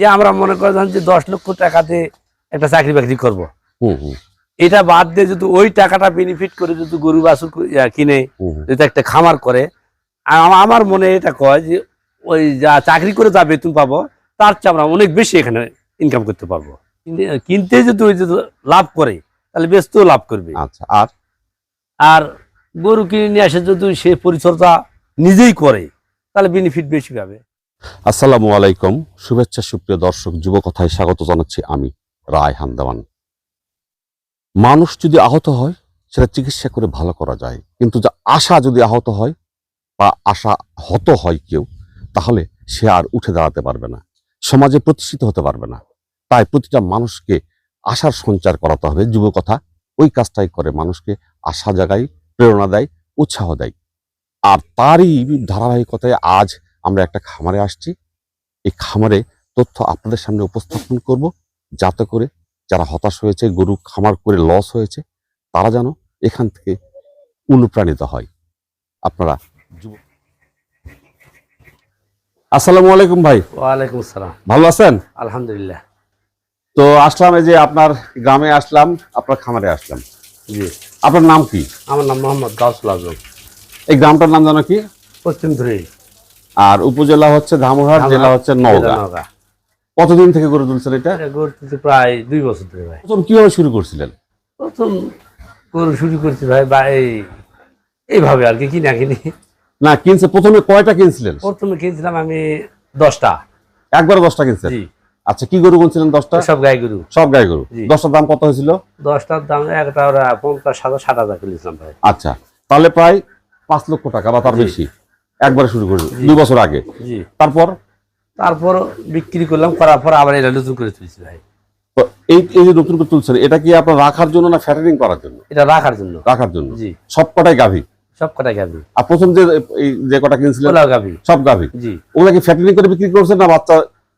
যে আমরা মনে করেন যে দশ লক্ষ টাকাতে একটা চাকরি বাকরি করব। এটা বাদ দিয়ে যদি ওই টাকাটা বেনিফিট করে যদি গরু বাছুর কিনে। যদি একটা খামার করে আমার মনে এটা কয় যে ওই যা চাকরি করে যা বেতন পাবো তার চেয়ে আমরা অনেক বেশি এখানে ইনকাম করতে পারব। কিনতে যদি ওই যদি লাভ করে তাহলে বেচতেও লাভ করবে। আচ্ছা আর? আর গরু কিনে নিয়ে আসে যদি সে পরিচর্যা নিজেই করে তাহলে বেনিফিট বেশি পাবে। আসসালামু আলাইকুম। শুভেচ্ছা, সুপ্রিয় দর্শক, যুব কথায় স্বাগত জানাচ্ছি আমি, রায় হান্দামান। মানুষ যদি আহত হয়, সেটা চিকিৎসা করে ভালো করা যায়। কিন্তু যা আশা যদি আহত হয় বা আশা হত হয় কেউ, তাহলে সে আর উঠে দাঁড়াতে পারবে না। সমাজে প্রতিষ্ঠিত হতে পারবে না। তাই প্রতিটা মানুষকে আশার সঞ্চার করাতে হবে। যুব কথা ওই কাজটাই করে। মানুষকে আশা জাগায়, প্রেরণা দেয়, উৎসাহ দেয়। আর তারই ধারাবাহিকতায় আজ আমরা একটা খামারে আসছি। এই খামারে তথ্য আপনাদের সামনে উপস্থাপন করব যাতে করে যারা হতাশ হয়েছে গরু খামার করে লস হয়েছে তারা যেন এখান থেকে অনুপ্রাণিত হয়। আপনারা আসসালামু আলাইকুম ভাই। ওয়ালাইকুম আসসালাম। ভালো আছেন? আলহামদুলিল্লাহ। তো আসলাম এই যে আপনার গ্রামে আসলাম আপনার খামারে আসলাম। জি। আপনার নাম কি? আমার নাম মোহাম্মদ গাউসুল আজম। এই গ্রামটার নাম জানো কি? পশ্চিম ধরে আর উপজেলা হচ্ছে ধামরহাট জেলা হচ্ছে নওগাঁ। কতদিন থেকে গরু তুলছেন এটা? প্রায় দুই বছর ধরে ভাই। প্রথম কীভাবে শুরু করছিলেন? প্রথম গরু শুরু করছি ভাই বা এইভাবে আর কি কিনা কিনি। না কিনছে প্রথমে কয়টা কিনছিলেন? প্রথমে কিনছিলাম আমি দশটা। একবারে দশটা কিনছেন? আচ্ছা কি গরু কিনছিলেন দশটা? সব গাই গরু। সব গাই গরু। দশটার দাম কত হয়েছিল? দশটার দাম একটা ওরা পঞ্চাশ হাজার ষাট হাজার কিনেছিলাম ভাই। আচ্ছা তাহলে প্রায় পাঁচ লক্ষ টাকা বা তার বেশি। একবারে শুরু করুন জি। দুই বছর আগে। তারপর? তারপর বিক্রি করলাম করার পর আবার এটা নতুন করে তুলছি ভাই। তো এই এই যে নতুন করে তুলছেন এটা কি আপনার রাখার জন্য না ফ্যাটারিং করার জন্য? এটা রাখার জন্য। রাখার জন্য। জি। সব কটাই গাভী? সব কটা গাভি। আর প্রথম যে এই যে কটা কিনছিলেন? ওলাও গাভি। সব গাভী? জি। ওগুলা কি ফ্যাটারিং করে বিক্রি করছেন না বাচ্চা?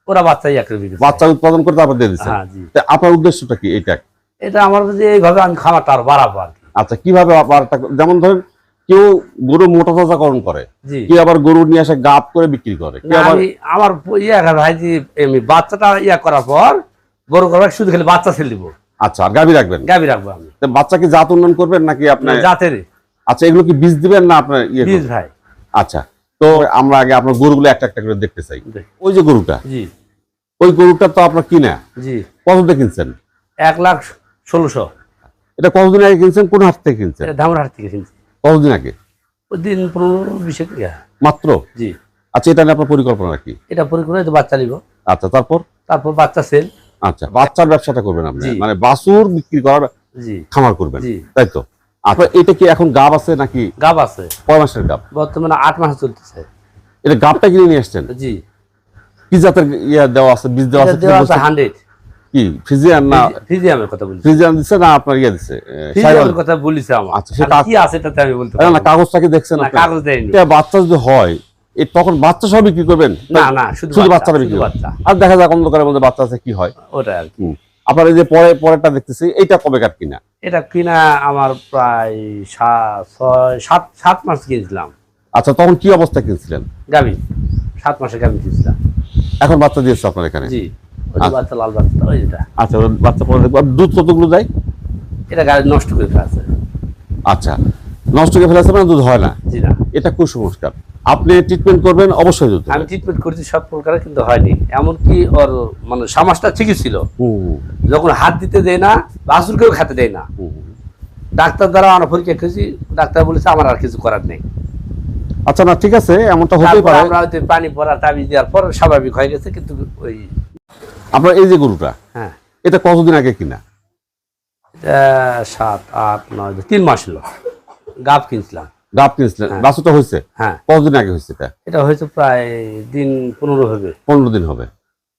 ওরা বাচ্চাই করে। বাচ্চা উৎপাদন করে তারপর দিয়ে দিচ্ছেন? হ্যাঁ আপনার উদ্দেশ্যটা কি এইটা? এটা আমার যে এইভাবে আমি খামারটা আর বাড়াবো আর আচ্ছা কীভাবে যেমন ধরেন কেউ গরু মোটা তাজাকরণ করে জি। কেউ আবার গরু নিয়ে এসে গাপ করে বিক্রি করে আমার ইয়া ভাই আমি বাচ্চাটা ইয়া করার পর গরু করবার শুধু খালি বাচ্চা ছেড়ে দিব। আচ্ছা আর গাভী রাখবেন? গাভি রাখব আমি। তা বাচ্চা কি জাত উন্নয়ন করবেন নাকি আপনার জাতের আচ্ছা এগুলো কি বীজ দিবেন না আপনার ইয়ে বীজ ভাই। আচ্ছা তো আমরা আগে আপনার গরুগুলো একটা একটা করে দেখতে চাই। ওই যে গরুটা জি। ওই গরুটা তো আপনার কিনা? জি। কত দিয়ে কিনছেন? এক লাখ ষোলোশো। এটা কতদিন আগে কিনছেন? কোন হাট থেকে কিনছেন? এটা ধামরাহাট থেকে কিনছি। কতদিন আগে? ওই দিন পনেরো বিশে মাত্র? জি। আচ্ছা এটা নিয়ে আপনার পরিকল্পনা কি? এটা পরিকল্পনা তো বাচ্চা নিব। আচ্ছা তারপর? তারপর বাচ্চা সেল। আচ্ছা বাচ্চার ব্যবসাটা করবেন আপনি। মানে বাছুর বিক্রি করার খামার করবেন। তাই তো? আচ্ছা এটা কি এখন গাব আছে নাকি গাব আছে। কয় মাসের গাব? বর্তমানে আট মাস চলতেছে। এটা গাবটা কিনে নিয়ে আসছেন? জি। কি জাতের ইয়া দেওয়া আছে বীজ দেওয়া আছে হান্ড্রেড কি? ফ্রিজিয়ান না ফিজিয়ামের কথা বলছি। ফ্রিজিয়ান দিচ্ছে না আপনার ইয়ে দিচ্ছে ফিজিয়ামের কথা বলিছে আমার। আচ্ছা, সেটা কি আছে তাতে আমি বলতে না না না। কাগজটা কি দেখছেন না কাগজ দেয়নি। এটা বাচ্চা যদি হয় এ তখন বাচ্চা সব বিক্রি করবেন? না না শুধু শুধু বিক্রি শুধু করবেন বাচ্চা। আর দেখা যাক অন্ধকারের মধ্যে বাচ্চা আছে কি হয়। ওটা আর কি। আপনার এই যে পরে পরেরটা দেখতেছি এইটা কবে কার কিনা? এটা কিনা আমার প্রায় সাত সাত মাস কিনেছিলাম। আচ্ছা তখন কি অবস্থা কিনছিলেন? গাবি সাত মাসে গাবি কিনেছিলাম। এখন বাচ্চা দিয়েছে আপনার এখানে? জি। বাচ্চা লাল বাচ্চা ওই যেটা। আচ্ছা বাচ্চা পরে দেখব? দুধ কতগুলো দেয়? এটা গাড়ি নষ্ট করে ফেলেছে। আচ্ছা নষ্ট করে ফেলেছে মানে দুধ হয় না? জি না। এটা কুসংস্কার। আপনি ট্রিটমেন্ট করবেন অবশ্যই দুধ আমি ট্রিটমেন্ট করেছি সব প্রকারে কিন্তু হয়নি। এমনকি ওর মানে সমাজটা ঠিকই ছিল। যখন হাত দিতে দেয় না বাসুরকেও খেতে দেয় না। ডাক্তার দ্বারা আমার পরীক্ষা করেছি ডাক্তার বলেছে আমার আর কিছু করার নেই। আচ্ছা না ঠিক আছে এমনটা তারপর পারে। আমরা পানি পড়া তাবিজ দেওয়ার পর স্বাভাবিক হয়ে গেছে কিন্তু ওই আপনার এই যে গরুটা হ্যাঁ। এটা কতদিন আগে কিনা? এটা সাত আট নয় তিন মাস হলো। গাব কিনছিলাম। গাপ কিনছিলেন। হ্যাঁ। বাছুরটা হয়েছে? হ্যাঁ। কতদিন আগে হয়েছে এটা? এটা হয়েছে প্রায় দিন পনেরো হবে। পনেরো দিন হবে।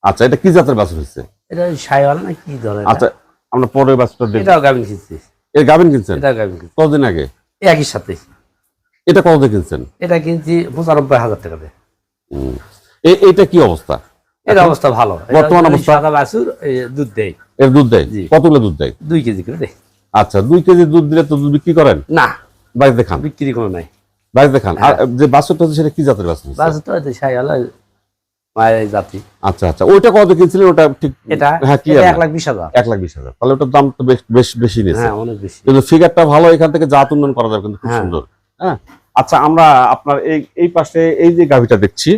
আচ্ছা এটা কি জাতের বাছুর হয়েছে? এটা সাইওয়াল না কি ধরনের? আচ্ছা আমরা পরের বাছুরটা দেখি এটাও গাভিন কিনছি। এই গাভিন কিনছেন? গাভিন কিনছি। কতদিন আগে? একই সাথে। এটা কতদিন কিনছেন? এটা কিনছি পঁচানব্বই হাজার টাকা দিয়ে এইটা কি অবস্থা? এর অবস্থা ভালো। বর্তমান অবস্থা? সাদা বাছুর দুধ দেয় এর দুধ দেয়। কতগুলো দুধ দেয় দুই কেজি করে দেয় আচ্ছা দুই কেজি দুধ দিলে তো দুধ বিক্রি করেন? না। বাড়িতে খান? বিক্রি কোনো নাই। বাড়িতে খান? আর হ্যাঁ। যে বাছুরটা হচ্ছে সেটা কি জাতের বাছুর? হচ্ছে? বাছুর তো হয়তো সাইওয়াল মায়ের জাতি। আচ্ছা আচ্ছা। ওইটা কত কিনছিলেন? ওটা ঠিক এটা হ্যাঁ কি এক লাখ বিশ হাজার। এক লাখ বিশ হাজার। তাহলে ওটার দাম তো বেশ বেশ বেশি নিয়েছে। হ্যাঁ অনেক বেশি। কিন্তু ফিগারটা ভালো এখান থেকে জাত উন্নয়ন করা যাবে কিন্তু খুব হ্যাঁ। সুন্দর। হ্যাঁ? আচ্ছা আমরা আপনার এই এই পাশে এই যে গাভিটা দেখছি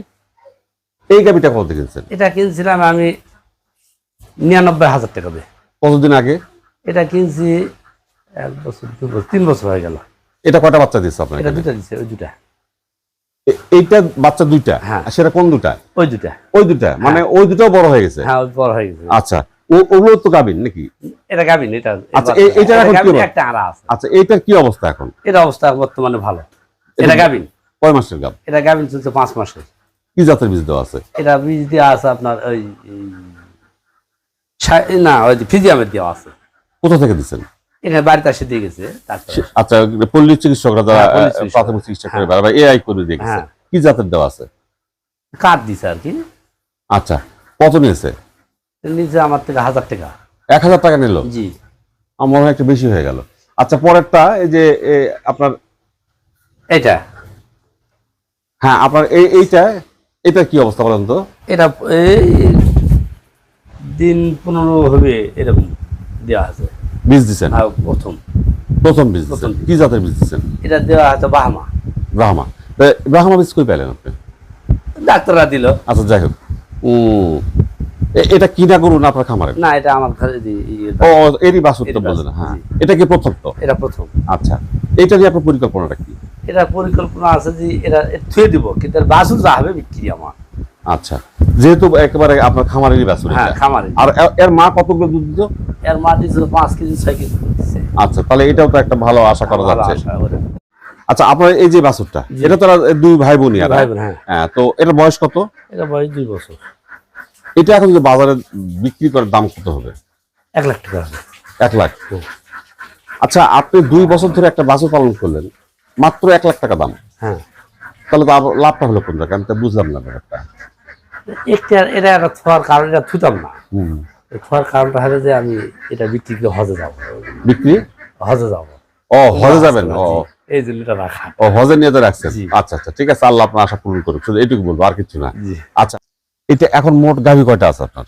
এই গাভিটা কত কিনছেন? এটা কিনছিলাম আমি নিরানব্বই হাজার টাকা দিয়ে। কতদিন আগে? এটা কিনছি এক বছর দু বছর তিন বছর হয়ে গেল। এটা কয়টা বাচ্চা দিচ্ছে আপনার এটা? দুটা দিচ্ছে ওই দুটা এইটা বাচ্চা দুইটা? হ্যাঁ। সেটা কোন দুটা ওই দুটা ওই দুটা মানে ওই দুটাও বড় হয়ে গেছে? হ্যাঁ বড় হয়ে গেছে। আচ্ছা। ওগুলো তো গাভিন নাকি? এটা গাবিন এটা আচ্ছা, এ- এটার এখন কি একটা আড়া আছে। আচ্ছা এইটার কি অবস্থা এখন? এটা অবস্থা বর্তমানে ভালো। এটা গাবিন কয় মাসের গাব এটা গাবিন চলছে পাঁচ মাসের। কি জাতের বীজ দেওয়া আছে? এটা বীজ দেওয়া আছে আপনার ওই না ওই যে ফিজিয়ামের দেওয়া আছে। কোথা থেকে দিচ্ছেন? এখানে বাড়িতে এসে দিয়ে গেছে আচ্ছা পল্লী চিকিৎসকরা যারা হ্যাঁ। প্রাথমিক চিকিৎসা করে বেড়াবে এআই করে দিয়ে গেছে। হ্যাঁ। কি জাতের দেওয়া আছে? কাঠ দিছে আর কি। আচ্ছা কত নিয়েছে? নিচে আমার থেকে হাজার টাকা। এক হাজার টাকা নিল? জি। আমার মনে হয় একটু বেশি হয়ে গেল। আচ্ছা পরেরটা এই যে আপনার এটা। হ্যাঁ আপনার এই এইটা এটা কি অবস্থা বলেন তো? এটা এই দিন পনেরো হবে এরকম দেওয়া আছে। বীজ দিচ্ছেন আর প্রথম। প্রথম বীজ দিচ্ছেন কি জাতের বীজ দিচ্ছেন এটা দেওয়া আছে বাহামা। ব্রাহ্মা ব্রাহ্মা বীজ কই পেলেন আপনি? ডাক্তাররা দিল। আচ্ছা যাই হোক। এটা কিনা করুন আপনার খামারে না এটা আমার ইয়ে ও এরই বাসুর তো এরই হ্যাঁ। এটা কি প্রথম তো? এটা প্রথম। আচ্ছা। এটা নিয়ে আপনার পরিকল্পনাটা কি? এটা পরিকল্পনা আছে যে এটা থুয়ে দিব কিন্তু এর বাসু যা হবে বিক্রি আমার। আচ্ছা যেহেতু একেবারে আপনার খামারেরই বাছুর হ্যাঁ এটা। খামারে আর এর মা কতগুলো দুধ দিত? এর মা দিচ্ছে পাঁচ কেজি ছয় কেজি আচ্ছা তাহলে এটাও তো একটা ভালো আশা করা যাচ্ছে। আচ্ছা আপনার এই যে বাছুরটা। এটা তো আর দুই ভাই বোনই আর বোন, হ্যাঁ। হ্যাঁ তো এটা বয়স কত? এটা বয়স দুই বছর। এটা এখন যে বাজারে বিক্রি করার দাম কত হবে? এক লাখ টাকা। এক লাখ। আচ্ছা আপনি দুই বছর ধরে একটা বাছুর পালন করলেন। মাত্র এক লাখ টাকা দাম। হ্যাঁ। তাহলে তো লাভটা হলো কোন জায়গায়? আমি তো বুঝলাম না ব্যাপারটা। এটা একটা থোয়ার কারণ এটা থুতাম না। থোয়ার কারণটা হলো যে আমি এটা বিক্রি করে হজে যাব। বিক্রি? হজে যাব। ও হজে যাবেন? ও। এই জন্য এটা রাখা। ও হজে নিয়ে তো রাখছেন? আচ্ছা আচ্ছা ঠিক আছে আল্লাহ আপনার আশা পূরণ করুক। শুধু এইটুকু বলব আর কিছু না। আচ্ছা এটা এখন মোট গাভী কয়টা আছে আপনার?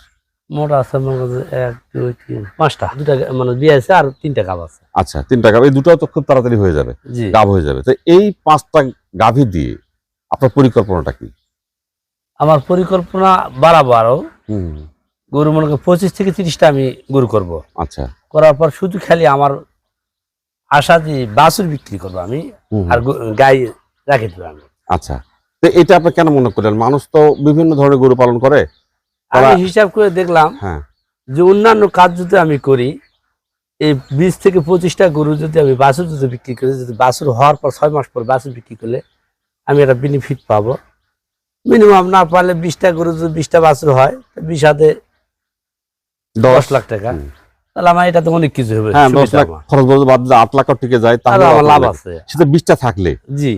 মোট আছে মনে এক দুই তিন পাঁচটা? দুটা মানে বিয়ে আছে আর তিনটা আছে। আচ্ছা তিনটা গাভী এই তো খুব তাড়াতাড়ি হয়ে যাবে গাভ হয়ে যাবে। তো এই পাঁচটা গাভী দিয়ে আপনার পরিকল্পনাটা কি? আমার পরিকল্পনা বাড়াবো আরও। গরু মনে করো পঁচিশ থেকে তিরিশটা আমি গরু করব। আচ্ছা। করার পর শুধু খালি আমার আশা যে বাছুর বিক্রি করব আমি। আর গাই রাখে দেবো আমি। আচ্ছা। তো এটা আপনি কেন মনে করলেন? মানুষ তো বিভিন্ন ধরনের গরু পালন করে। আমি হিসাব করে দেখলাম হ্যাঁ। যে অন্যান্য কাজ যদি আমি করি এই বিশ থেকে পঁচিশটা গরু যদি আমি বাছুর যদি বিক্রি করি যদি বাছুর হওয়ার পর ছয় মাস পর বাছুর বিক্রি করলে আমি একটা বেনিফিট পাবো। মিনিমাম না পারলে বিশটা গরু যদি বিশটা বাছুর হয় বিশ হাতে দশ। লাখ টাকা। তাহলে আমার এটা তো অনেক কিছু হবে হ্যাঁ দশ লাখ খরচ বলতে বাদ দিলে আট লাখ টিকে যায় তাহলে তাহলে আমার লাভ আছে। সেটা বিশটা থাকলে। জি।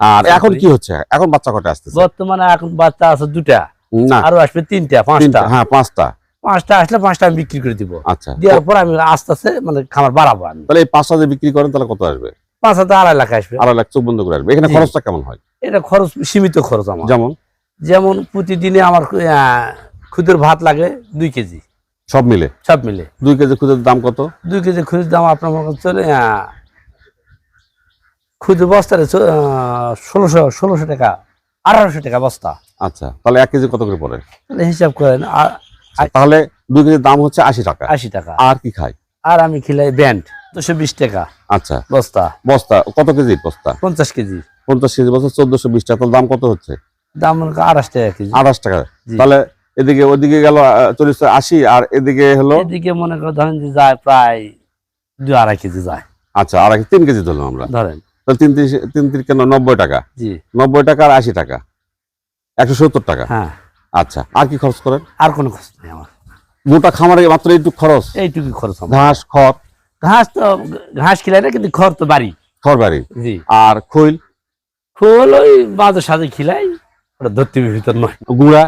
আর এখন কি হচ্ছে? এখন বাচ্চা কটা আসতেছে? বর্তমানে এখন বাচ্চা আছে দুটা। না। আরও আসবে তিনটা পাঁচটা। হ্যাঁ পাঁচটা। পাঁচটা আসলে পাঁচটা আমি বিক্রি করে দিব। আচ্ছা। দেওয়ার পর আমি আস্তে আস্তে মানে খামার বাড়াবো আমি। তাহলে এই পাঁচটা যে বিক্রি করেন তাহলে কত আসবে? পাঁচ হাতে আড়াই লাখ আসবে। আড়াই লাখ চোখ বন্ধ করে আসবে। এখানে খরচটা কেমন হয়? এটা খরচ সীমিত খরচ আমার। যেমন? যেমন প্রতিদিনে আমার খুদের ভাত লাগে দুই কেজি। সব মিলে? সব মিলে। দুই কেজি খুদের দাম কত? দুই কেজি খুদের দাম আপনার চলে খুদের বস্তারে ষোলোশো ষোলোশো টাকা আঠারোশো টাকা বস্তা। আচ্ছা তাহলে এক কেজি কত করে পড়ে? তাহলে হিসাব করেন তাহলে দুই কেজির দাম হচ্ছে আশি টাকা। আশি টাকা। আর কি খায়? আর আমি খিলাই ব্যান্ড দুশো বিশ টাকা। আচ্ছা। বস্তা। বস্তা কত কেজি বস্তা? পঞ্চাশ কেজি। পঞ্চাশ কেজি বস্তা চোদ্দশো বিশ টাকা দাম কত হচ্ছে? দাম আঠাশ টাকা কেজি। আঠাশ টাকা। তাহলে এদিকে ওদিকে গেল চল্লিশ আশি আর এদিকে হলো? এদিকে মনে করেন ধরেন যে যায় প্রায় দুই আড়াই কেজি যায়। আচ্ছা আড়াই তিন কেজি ধরলাম আমরা। ধরেন। তাহলে তিন তিরিশ তিন তিরিশ কেন নব্বই টাকা? জি। নব্বই টাকা আর আশি টাকা। একশো সত্তর টাকা? হ্যাঁ। আচ্ছা আর কি খরচ করেন? আর কোনো খরচ নেই আমার। গোটা খামারে মাত্র এইটুকু খরচ? এইটুকু খরচ ঘাস খড়? ঘাস তো ঘাস খিলাই না কিন্তু খড় তো বাড়ি। খড় বাড়ি? জি। আর খৈল? খোল ওই মাঝে সাথে খিলাই ওটা ধরতে ভিতর নয়। গুড়া?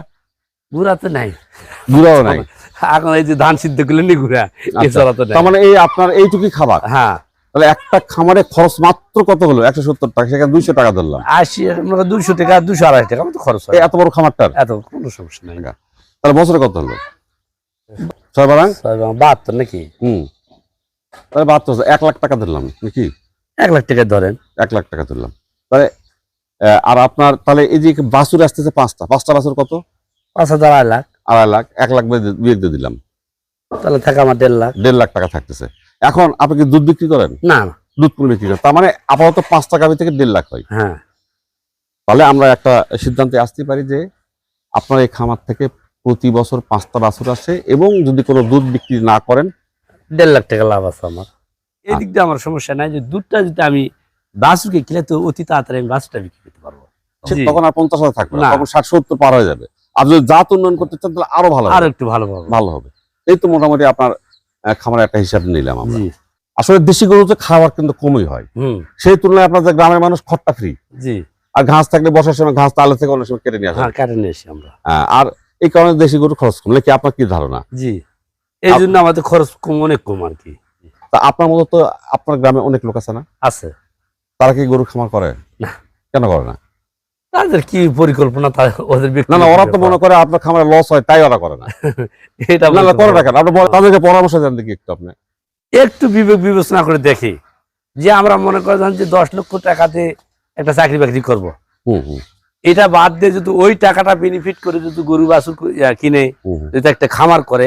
গুড়া তো নাই। গুড়াও নাই? এখন এই যে ধান সিদ্ধ করলে নি গুড়া আচ্ছা, এছাড়া তো নাই। তার মানে এই আপনার এইটুকুই খাবার? হ্যাঁ। তাহলে একটা খামারে খরচ মাত্র কত হলো? একশো সত্তর টাকা সেখানে দুইশো টাকা ধরলাম। আশি দুশো টাকা দুশো আড়াই টাকা মতো খরচ হয়। এত বড় খামারটার? এত কোনো সমস্যা নাই। তাহলে বছরে কত হলো? ছয় বারাং বাহাত্তর নাকি? হুম। তাহলে বাহাত্তর এক লাখ টাকা ধরলাম নাকি? এক লাখ টাকা ধরেন। এক লাখ টাকা ধরলাম। তাহলে আর আপনার তাহলে এই যে আসতেছে পাঁচটা পাঁচটা কত? পাঁচ হাজার আড়াই লাখ। আড়াই লাখ এক লাখ দিয়ে- দিয়ে দিলাম। তাহলে থাকে আমার দেড় লাখ। দেড় লাখ টাকা থাকতেছে। এখন আপনি কি দুধ বিক্রি করেন? না না। দুধ পুরো বিক্রি করেন। তার মানে আপাতত পাঁচ টাকা থেকে দেড় লাখ হয়। হ্যাঁ। তাহলে আমরা একটা সিদ্ধান্তে আসতে পারি যে আপনার এই খামার থেকে প্রতি বছর পাঁচটা বাছুর আসে এবং যদি কোনো দুধ বিক্রি না করেন দেড় লাখ টাকা লাভ আছে আমার। এই দিক দিয়ে আমার সমস্যা নাই যে দুধটা যদি আমি বাছুরকে কিনে তো অতি তাড়াতাড়ি আমি বাছুরটা বিক্রি করতে পারব। তখন আর পঞ্চাশ হাজার থাকবে না। তখন ষাট সত্তর পার হয়ে যাবে। আর যদি জাত উন্নয়ন করতে চান তাহলে আরও ভালো আর একটু ভালো ভালো হবে। এই তো মোটামুটি আপনার আহ, খামারের একটা হিসাব নিলাম আমরা। আসলে দেশি গরুতে খাবার কিন্তু কমই হয়। সেই তুলনায় আপনাদের গ্রামের মানুষ খট্টা ফ্রি জি। আর ঘাস থাকলে বসার সময় ঘাস তালে থেকে অনেক সময় কেটে নিয়ে আসে। হ্যাঁ কাটে নিয়ে এসি আমরা। আর এই কারণে দেশি গরু খরচ কম। নাকি আপনার কি ধারণা? জি। এই জন্য আমাদের খরচ কম অনেক কম আর কি। তা আপনার মতো তো আপনার গ্রামে অনেক লোক আছে না? আছে। তারা কি গরু খামার করে? না। কেন করে না? তাদের কি পরিকল্পনা ওদের না না ওরা তো মনে করে আপনার খামারে লস হয় তাই ওরা করে না। এটা না করে না পারব কেন আপনি তাদেরকে পরামর্শ দেন দেখি একটু আপনি। একটু বিবেক বিবেচনা করে দেখি যে আমরা মনে করেন যে দশ লক্ষ টাকাতে একটা চাকরি বাকরি করব। এটা বাদ দিয়ে যদি ওই টাকাটা বেনিফিট করে যদি গরু বাছুর কিনে। যদি একটা খামার করে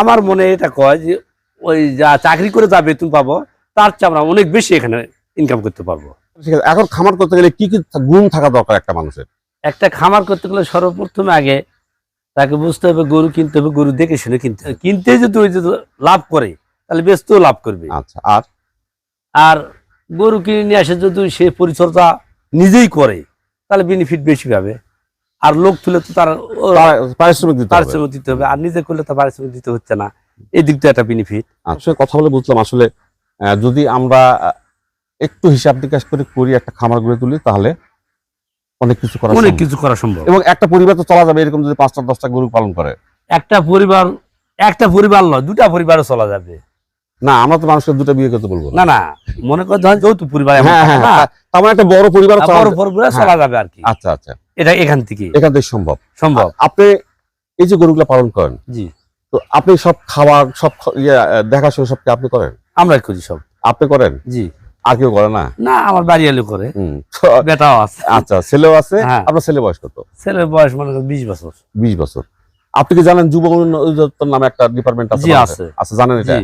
আমার মনে এটা কয় যে ওই যা চাকরি করে যা বেতন পাবো তার চেয়ে আমরা অনেক বেশি এখানে ইনকাম করতে পারব। এখন খামার করতে গেলে কি কি গুণ থাকা দরকার একটা মানুষের? একটা খামার করতে গেলে সর্বপ্রথমে আগে তাকে বুঝতে হবে গরু কিনতে হবে গরু দেখে শুনে কিনতে হবে। কিনতে যদি ওই যদি লাভ করে তাহলে বেচতেও লাভ করবে। আচ্ছা আর? আর গরু কিনে নিয়ে আসে যদি সে পরিচর্যা নিজেই করে তাহলে বেনিফিট বেশি পাবে। আর লোক তুলে তো তার পারিশ্রমিক দিতে পারিশ্রমিক দিতে হবে। আর নিজে করলে তো পারিশ্রমিক দিতে হচ্ছে না। এই দিক একটা বেনিফিট আসলে কথা বলে বুঝলাম। আসলে যদি আমরা একটু হিসাব নিকাশ করে করি একটা খামার গড়ে তুলি তাহলে অনেক কিছু করা অনেক কিছু করা সম্ভব। এবং একটা পরিবার তো চলা যাবে এরকম যদি পাঁচটা দশটা গরু পালন করে। একটা পরিবার একটা পরিবার নয় দুটা পরিবারও চলা যাবে। না আমরা তো মানুষকে দুটো বিয়ে করতে বলব না। না মনে পরিবার হ্যাঁ হ্যাঁ হ্যাঁ। মানে একটা বড় পরিবার বড় পরিবার। চলা যাবে আর কি। আচ্ছা আচ্ছা। এটা এখান থেকে। এখান থেকে সম্ভব। সম্ভব। আপনি এই যে গরুগুলো পালন করেন জি। তো আপনি সব খাবার সব ইয়ে দেখাশোনা সব আপনি করেন? আমরা করি সব। আপনি করেন? জি। আর কেউ করে না? না আমার বাড়ি এলে করে বেটাও আছে। আচ্ছা ছেলেও আছে? হ্যাঁ। আপনার ছেলে বয়স কত? ছেলের বয়স মনে বিশ বছর। বিশ বছর। আপনি কি জানেন যুব অধিদপ্তর নামে একটা ডিপার্টমেন্ট আছে আছে। আচ্ছা জানেন এটা?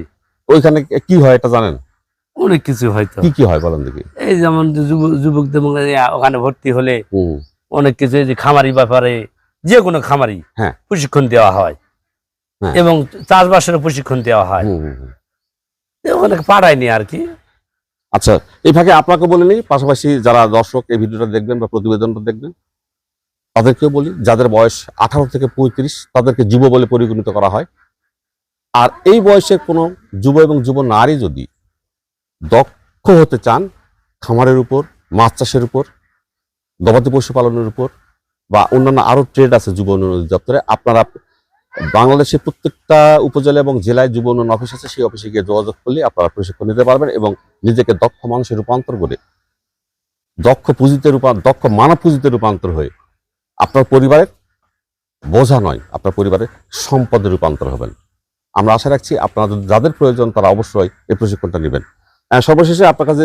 ওইখানে কি হয় এটা জানেন? অনেক কিছু হয়তো কি কি হয় বলেন দেখি। এই যেমন যুবকদের ওখানে ভর্তি হলে অনেক কিছু এই যে খামারি ব্যাপারে যে কোনো খামারি হ্যাঁ। প্রশিক্ষণ দেওয়া হয়। হ্যাঁ। এবং চাষবাসের প্রশিক্ষণ দেওয়া হয়। অনেক পাঠায়নি আর কি। আচ্ছা এই ফাঁকে আপনাকে বলে নিই পাশাপাশি যারা দর্শক এই ভিডিওটা দেখবেন বা প্রতিবেদনটা দেখবেন, তাদেরকেও বলি, যাদের বয়স আঠারো থেকে পঁয়ত্রিশ, তাদেরকে যুব বলে পরিগণিত করা হয়। আর এই বয়সের কোনো যুব এবং যুব নারী যদি দক্ষ হতে চান, খামারের উপর, মাছ চাষের উপর, গবাদি পশু পালনের উপর, বা অন্যান্য আরও ট্রেড আছে যুব উন্নয়ন অধিদপ্তরে আপনারা বাংলাদেশের প্রত্যেকটা উপজেলা এবং জেলায় যুব উন্নয়ন অফিস আছে, সেই অফিসে গিয়ে যোগাযোগ করলে আপনারা প্রশিক্ষণ নিতে পারবেন এবং নিজেকে দক্ষ মানুষে রূপান্তর করে, দক্ষ পুঁজিতে রূপা, দক্ষ মানব পুঁজিতে রূপান্তর হয়ে আপনার পরিবারের বোঝা নয়, আপনার পরিবারের সম্পদে রূপান্তর হবেন। আমরা আশা রাখছি আপনারা যাদের প্রয়োজন তারা অবশ্যই এই প্রশিক্ষণটা নেবেন। সর্বশেষে আপনার কাছে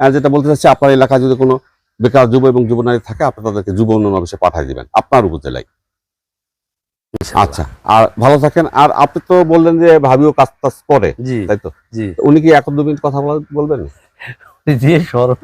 যেটা বলতে চাচ্ছি, আপনার এলাকায় যদি কোনো বেকার যুব এবং যুব নারী থাকে আপনি তাদেরকে যুব উন্নয়ন অফিসে পাঠিয়ে দিবেন, আপনার উপজেলায়। আচ্ছা আর ভালো থাকেন। আর আপনি তো বললেন যে ভাবিও কাজ টাজ করে জি তাই তো? জি। উনি কি এখন দু মিনিট কথা বলা- বলবেন? যে স্মরণ